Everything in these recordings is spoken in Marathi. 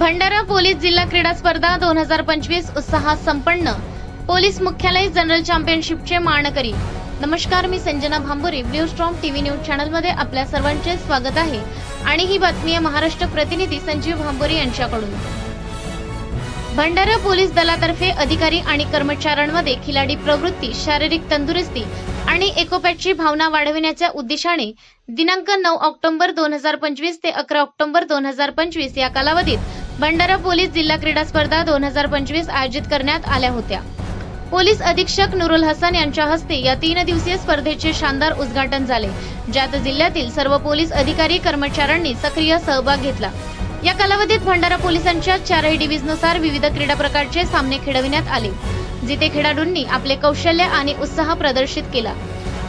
भंडारा पोलीस जिल्हा क्रीडा स्पर्धा दोन हजार पंचवीस उत्साहात संपन्न. पोलीस मुख्यालय जनरल चॅम्पियनशिपचे मानकरी. नमस्कार मी Sanjana Bhambure blue storm TV news चॅनलमध्ये आपल्या सर्वांचे स्वागत आहे. आणि ही बातमी आहे महाराष्ट्र प्रतिनिधी संजीव भांबुरे यांच्याकडून. भंडारा पोलीस दलातर्फे अधिकारी आणि कर्मचाऱ्यांमध्ये खिलाडी प्रवृत्ती शारीरिक तंदुरुस्ती आणि एकोप्याची भावना वाढविण्याच्या उद्देशाने दिनांक नऊ ऑक्टोबर दोन हजार पंचवीस ते अकरा ऑक्टोबर दोन हजार पंचवीस या कालावधीत भंडारा पोलीस जिल्हा क्रीडा स्पर्धा दोन हजार पंचवीस आयोजित करण्यात आल्या होत्या. पोलीस अधीक्षक नुरुल हसन यांच्या हस्ते या तीन दिवसीय स्पर्धेचे शानदार उद्घाटन झाले ज्यात जिल्ह्यातील सर्व पोलीस अधिकारी कर्मचाऱ्यांनी सक्रिय सहभाग घेतला. या कालावधीत भंडारा पोलिसांच्या चारही डिव्हिजनुसार विविध क्रीडा प्रकारचे सामने खेळविण्यात आले जिथे खेळाडूंनी आपले कौशल्य आणि उत्साह प्रदर्शित केला.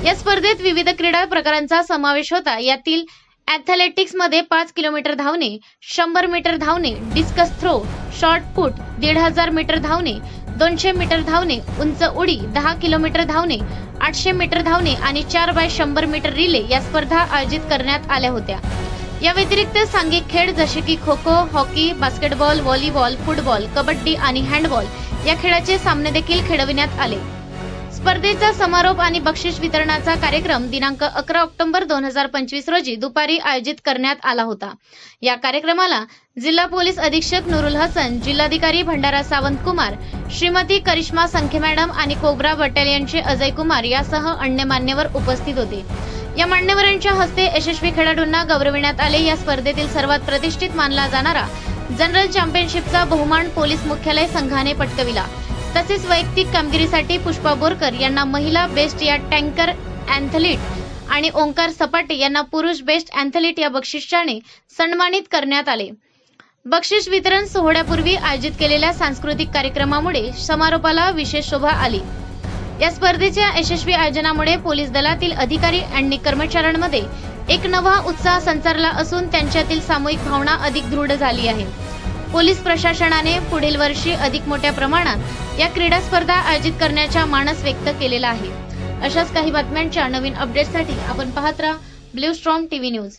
या स्पर्धेत विविध क्रीडा प्रकारांचा समावेश होता यातील ॲथलेटिक्समध्ये पाच किलोमीटर धावणे शंभर मीटर धावणे डिस्कस थ्रो शॉर्ट पुट दीड हजार मीटर धावणे दोनशे मीटर धावणे उंच उडी दहा किलोमीटर धावणे आठशे मीटर धावणे आणि चार बाय शंभर मीटर रिले या स्पर्धा आयोजित करण्यात आल्या होत्या. या व्यतिरिक्त सांघिक खेळ जसे की kho kho hockey basketball volleyball football kabaddi आणि हँडबॉल या खेळाचे सामने देखील खेळविण्यात आले. स्पर्धेचा समारोप आणि बक्षीस वितरणाचा कार्यक्रम दिनांक अकरा ऑक्टोबर दोन हजार पंचवीस रोजी दुपारी आयोजित करण्यात आला होता. या कार्यक्रमाला जिल्हा पोलीस अधीक्षक नुरुल हसन जिल्हाधिकारी भंडारा सावंत कुमार श्रीमती करिश्मा संखे मॅडम आणि कोब्रा बटालियनचे अजय कुमार यासह अन्य मान्यवर उपस्थित होते. या मान्यवरांच्या हस्ते यशस्वी खेळाडूंना गौरविण्यात आले. या स्पर्धेतील सर्वात प्रतिष्ठित मानला जाणारा जनरल चॅम्पियनशिपचा बहुमान पोलीस मुख्यालय संघाने पटकविला. तसेच वैयक्तिक कामगिरीसाठी पुष्पा बोरकर यांना महिला बेस्ट या टँकर अँथलीट आणि ओंकार सपाटे यांना पुरुष बेस्ट अँथलीट या बक्षिसाने सन्मानित करण्यात आले. बक्षीस वितरण सोहळ्यापूर्वी आयोजित केलेल्या सांस्कृतिक कार्यक्रमामुळे समारोपाला विशेष शोभा आली. या स्पर्धेच्या यशस्वी आयोजनामुळे पोलीस दलातील अधिकारी आणि कर्मचाऱ्यांमध्ये एक नवा उत्साह संचारला असून त्यांच्यातील सामूहिक भावना अधिक दृढ झाली आहे. पोलीस प्रशासनाने पुढील वर्षी अधिक मोठ्या प्रमाणात या क्रीडा स्पर्धा आयोजित करण्याचा मानस व्यक्त केलेला आहे. अशाच काही बातम्यांच्या नवीन अपडेटसाठी आपण पाहत राहा. Blue storm TV news.